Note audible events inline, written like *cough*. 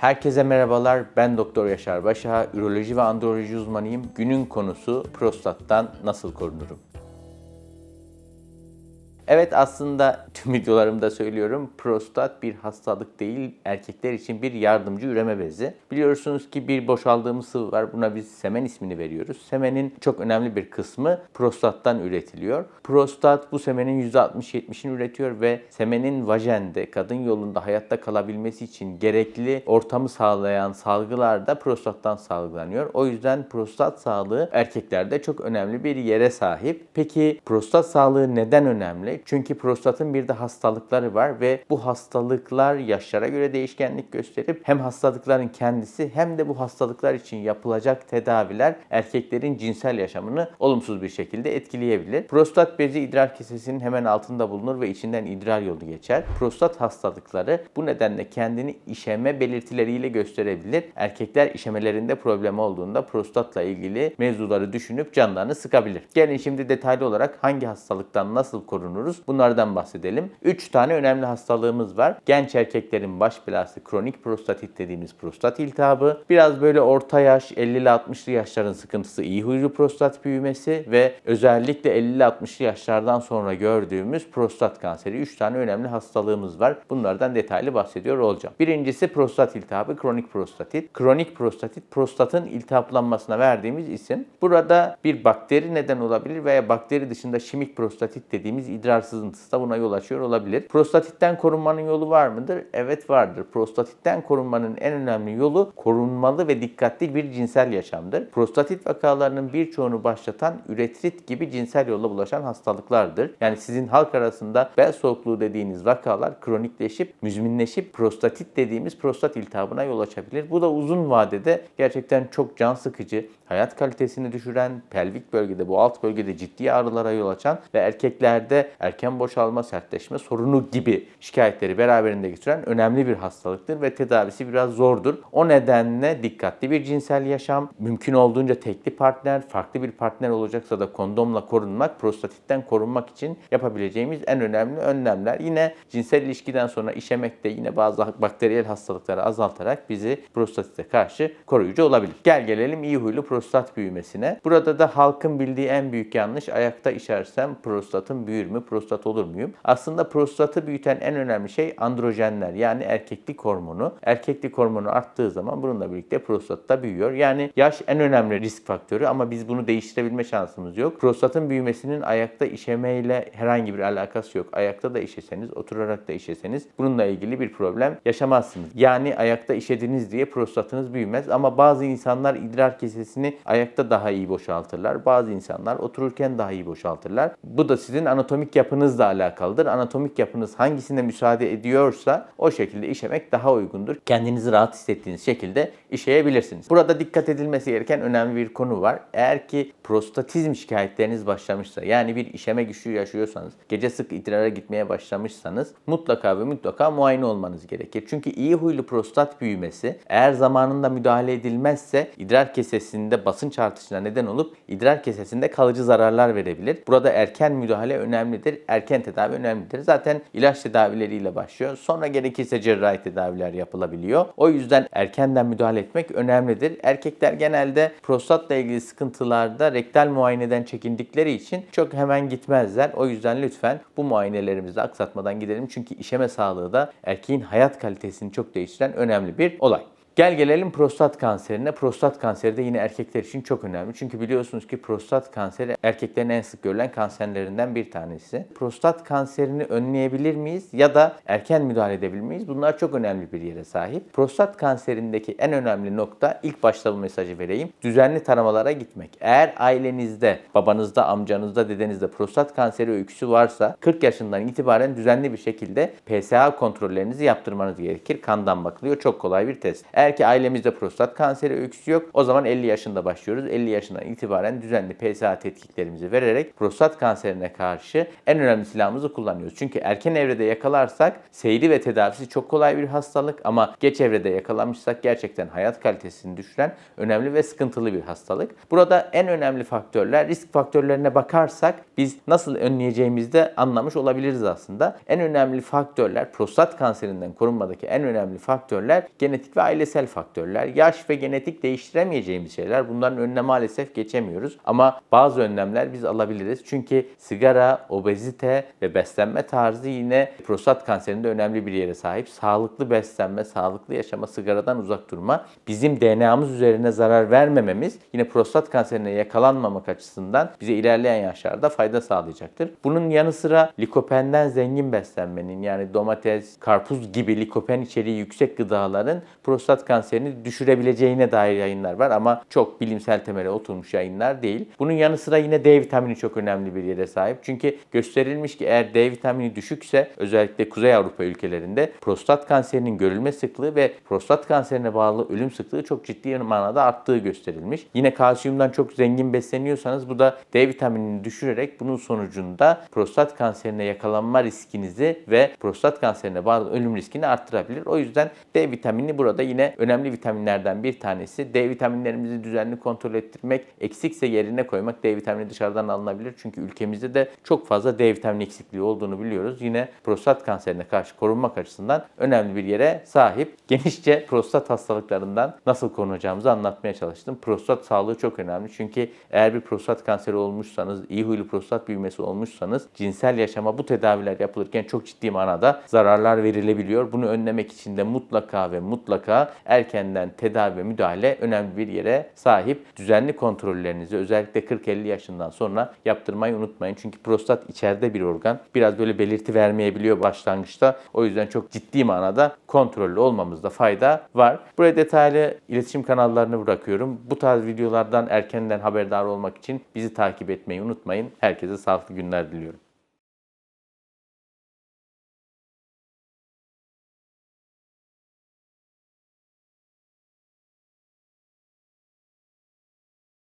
Herkese merhabalar. Ben Doktor Yaşar Başa, üroloji ve androloji uzmanıyım. Günün konusu prostattan nasıl korunurum? Evet aslında tüm videolarımda söylüyorum prostat bir hastalık değil erkekler için bir yardımcı üreme bezi. Biliyorsunuz ki bir boşaldığımız sıvı var buna biz semen ismini veriyoruz. Semenin çok önemli bir kısmı prostattan üretiliyor. Prostat bu semenin %60-70'ini üretiyor ve semenin vajende kadın yolunda hayatta kalabilmesi için gerekli ortamı sağlayan salgılar da prostattan salgılanıyor. O yüzden prostat sağlığı erkeklerde çok önemli bir yere sahip. Peki prostat sağlığı neden önemli? Çünkü prostatın bir de hastalıkları var ve bu hastalıklar yaşlara göre değişkenlik gösterip hem hastalıkların kendisi hem de bu hastalıklar için yapılacak tedaviler erkeklerin cinsel yaşamını olumsuz bir şekilde etkileyebilir. Prostat bezi idrar kesesinin hemen altında bulunur ve içinden idrar yolu geçer. Prostat hastalıkları bu nedenle kendini işeme belirtileriyle gösterebilir. Erkekler işemelerinde problem olduğunda prostatla ilgili mevzuları düşünüp canlarını sıkabilir. Gelin şimdi detaylı olarak hangi hastalıktan nasıl korunuruz bunlardan bahsedelim. 3 tane önemli hastalığımız var. Genç erkeklerin baş belası kronik prostatit dediğimiz prostat iltihabı. Biraz böyle orta yaş 50'li 60'lı yaşların sıkıntısı iyi huylu prostat büyümesi ve özellikle 50'li 60'lı yaşlardan sonra gördüğümüz prostat kanseri. 3 tane önemli hastalığımız var. Bunlardan detaylı bahsediyor olacağım. Birincisi prostat iltihabı, kronik prostatit. Kronik prostatit prostatın iltihaplanmasına verdiğimiz isim. Burada bir bakteri neden olabilir veya bakteri dışında şimik prostatit dediğimiz idrar sızıntısı da buna yol açıyor olabilir. Prostatitten korunmanın yolu var mıdır? Evet vardır. Prostatitten korunmanın en önemli yolu korunmalı ve dikkatli bir cinsel yaşamdır. Prostatit vakalarının birçoğunu başlatan üretrit gibi cinsel yolla bulaşan hastalıklardır. Yani sizin halk arasında bel soğukluğu dediğiniz vakalar kronikleşip, müzminleşip prostatit dediğimiz prostat iltihabına yol açabilir. Bu da uzun vadede gerçekten çok can sıkıcı, hayat kalitesini düşüren, pelvik bölgede, bu alt bölgede ciddi ağrılara yol açan ve erkeklerde erken boşalma, sertleşme sorunu gibi şikayetleri beraberinde getiren önemli bir hastalıktır ve tedavisi biraz zordur. O nedenle dikkatli bir cinsel yaşam, mümkün olduğunca tekli partner, farklı bir partner olacaksa da kondomla korunmak, prostatitten korunmak için yapabileceğimiz en önemli önlemler. Yine cinsel ilişkiden sonra işemek de yine bazı bakteriyel hastalıkları azaltarak bizi prostatite karşı koruyucu olabilir. Gel gelelim iyi huylu prostat büyümesine. Burada da halkın bildiği en büyük yanlış ayakta işersem prostatım büyür mü, prostat olur muyum? Aslında prostatı büyüten en önemli şey androjenler yani erkeklik hormonu. Erkeklik hormonu arttığı zaman bununla birlikte prostat da büyüyor. Yani yaş en önemli risk faktörü ama biz bunu değiştirebilme şansımız yok. Prostatın büyümesinin ayakta işemeyle herhangi bir alakası yok. Ayakta da işeseniz, oturarak da işeseniz bununla ilgili bir problem yaşamazsınız. Yani ayakta işediniz diye prostatınız büyümez ama bazı insanlar idrar kesesini ayakta daha iyi boşaltırlar. Bazı insanlar otururken daha iyi boşaltırlar. Bu da sizin anatomik yapınızla alakalıdır. Anatomik yapınız hangisine müsaade ediyorsa o şekilde işemek daha uygundur. Kendinizi rahat hissettiğiniz şekilde işeyebilirsiniz. Burada dikkat edilmesi gereken önemli bir konu var. Eğer ki prostatizm şikayetleriniz başlamışsa yani bir işeme güçlüğü yaşıyorsanız, gece sık idrara gitmeye başlamışsanız mutlaka ve mutlaka muayene olmanız gerekir. Çünkü iyi huylu prostat büyümesi eğer zamanında müdahale edilmezse idrar kesesinde basınç artışına neden olup idrar kesesinde kalıcı zararlar verebilir. Burada erken müdahale önemlidir. Erken tedavi önemlidir. Zaten ilaç tedavileriyle başlıyor. Sonra gerekirse cerrahi tedaviler yapılabiliyor. O yüzden erkenden müdahale etmek önemlidir. Erkekler genelde prostatla ilgili sıkıntılarda rektal muayeneden çekindikleri için çok hemen gitmezler. O yüzden lütfen bu muayenelerimizi aksatmadan gidelim. Çünkü işeme sağlığı da erkeğin hayat kalitesini çok değiştiren önemli bir olay. Gel gelelim prostat kanserine. Prostat kanseri de yine erkekler için çok önemli. Çünkü biliyorsunuz ki prostat kanseri erkeklerin en sık görülen kanserlerinden bir tanesi. Prostat kanserini önleyebilir miyiz ya da erken müdahale edebilir miyiz? Bunlar çok önemli bir yere sahip. Prostat kanserindeki en önemli nokta ilk başta bu mesajı vereyim. Düzenli taramalara gitmek. Eğer ailenizde, babanızda, amcanızda, dedenizde prostat kanseri öyküsü varsa 40 yaşından itibaren düzenli bir şekilde PSA kontrollerinizi yaptırmanız gerekir. Kandan bakılıyor. Çok kolay bir test. Eğer Eğer ki ailemizde prostat kanseri öyküsü yok o zaman 50 yaşında başlıyoruz. 50 yaşından itibaren düzenli PSA tetkiklerimizi vererek prostat kanserine karşı en önemli silahımızı kullanıyoruz. Çünkü erken evrede yakalarsak seyri ve tedavisi çok kolay bir hastalık ama geç evrede yakalanmışsak gerçekten hayat kalitesini düşüren önemli ve sıkıntılı bir hastalık. Burada en önemli faktörler risk faktörlerine bakarsak biz nasıl önleyeceğimizi de anlamış olabiliriz aslında. En önemli faktörler prostat kanserinden korunmadaki en önemli faktörler genetik ve ailesel faktörler. Yaş ve genetik değiştiremeyeceğimiz şeyler. Bunların önüne maalesef geçemiyoruz. Ama bazı önlemler biz alabiliriz. Çünkü sigara, obezite ve beslenme tarzı yine prostat kanserinde önemli bir yere sahip. Sağlıklı beslenme, sağlıklı yaşama, sigaradan uzak durma, bizim DNA'mız üzerine zarar vermememiz yine prostat kanserine yakalanmamak açısından bize ilerleyen yaşlarda fayda sağlayacaktır. Bunun yanı sıra likopenden zengin beslenmenin yani domates, karpuz gibi likopen içeriği yüksek gıdaların prostat kanserini düşürebileceğine dair yayınlar var ama çok bilimsel temele oturmuş yayınlar değil. Bunun yanı sıra yine D vitamini çok önemli bir yere sahip. Çünkü gösterilmiş ki eğer D vitamini düşükse özellikle Kuzey Avrupa ülkelerinde prostat kanserinin görülme sıklığı ve prostat kanserine bağlı ölüm sıklığı çok ciddi manada arttığı gösterilmiş. Yine kalsiyumdan çok zengin besleniyorsanız bu da D vitaminini düşürerek bunun sonucunda prostat kanserine yakalanma riskinizi ve prostat kanserine bağlı ölüm riskini arttırabilir. O yüzden D vitamini burada yine önemli vitaminlerden bir tanesi. D vitaminlerimizi düzenli kontrol ettirmek, eksikse yerine koymak D vitamini dışarıdan alınabilir. Çünkü ülkemizde de çok fazla D vitamini eksikliği olduğunu biliyoruz. Yine prostat kanserine karşı korunmak açısından önemli bir yere sahip. *laughs* Genişçe prostat hastalıklarından nasıl korunacağımızı anlatmaya çalıştım. Prostat sağlığı çok önemli. Çünkü eğer bir prostat kanseri olmuşsanız, iyi huylu prostat büyümesi olmuşsanız cinsel yaşama bu tedaviler yapılırken çok ciddi manada zararlar verilebiliyor. Bunu önlemek için de mutlaka ve mutlaka erkenden tedavi ve müdahale önemli bir yere sahip. Düzenli kontrollerinizi özellikle 40-50 yaşından sonra yaptırmayı unutmayın. Çünkü prostat içeride bir organ. Biraz böyle belirti vermeyebiliyor başlangıçta. O yüzden çok ciddi manada kontrollü olmamızda fayda var. Buraya detaylı iletişim kanallarını bırakıyorum. Bu tarz videolardan erkenden haberdar olmak için bizi takip etmeyi unutmayın. Herkese sağlıklı günler diliyorum.